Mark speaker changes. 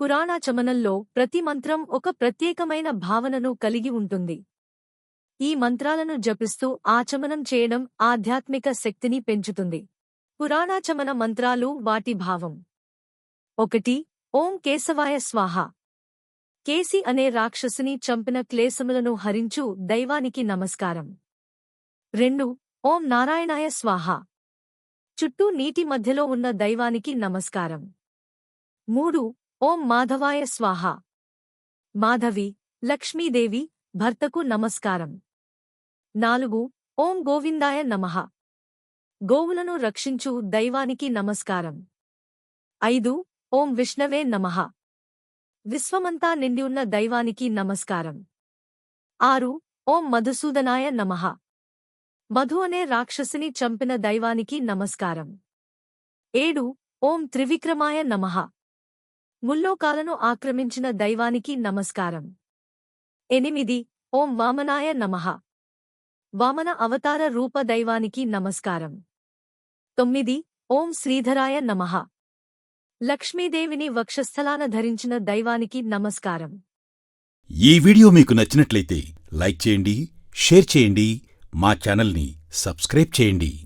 Speaker 1: పురాణాచమనంలో ప్రతి మంత్రం ఒక ప్రత్యేకమైన భావనను కలిగి ఉంటుంది. ఈ మంత్రాలను జపిస్తూ ఆచమనం చేయడం ఆధ్యాత్మిక శక్తిని పెంచుతుంది. పురాణాచమన మంత్రాలు వాటి భావం. ఒకటి ఓం కేశవాయ స్వాహ. కేసి అనే రాక్షసుని చంపిన క్లేశములను హరించు దైవానికి నమస్కారం. రెండు ఓం నారాయణాయ స్వాహ. చుట్టూ నీటి మధ్యలో ఉన్న దైవానికి నమస్కారం. మూడు ఓం మాధవాయ స్వాహ. మాధవి లక్ష్మీదేవి భర్తకు నమస్కారం. నాలుగు ఓం గోవిందాయ నమః. గోవులను రక్షించు దైవానికి నమస్కారం. ఐదు ఓం విష్ణవే నమః. విశ్వమంతా నిండి ఉన్న దైవానికి నమస్కారం. ఆరు ఓం మధుసూదనాయ నమః. మధు అనే రాక్షసిని చంపిన దైవానికి నమస్కారం. ఏడు ఓం త్రివిక్రమాయ నమః. ముల్లోకాలను ఆక్రమించిన దైవానికి నమస్కారం. ఎనిమిది ఓం వామనాయ నమః. వామన అవతార రూప దైవానికి నమస్కారం. తొమ్మిది ఓం శ్రీధరాయ నమః. లక్ష్మీదేవిని వక్షస్థలాన ధరించిన దైవానికి నమస్కారం.
Speaker 2: ఈ వీడియో మీకు నచ్చినట్లయితే లైక్ చేయండి షేర్ చేయండి మా ఛానల్ని సబ్స్క్రైబ్ చేయండి.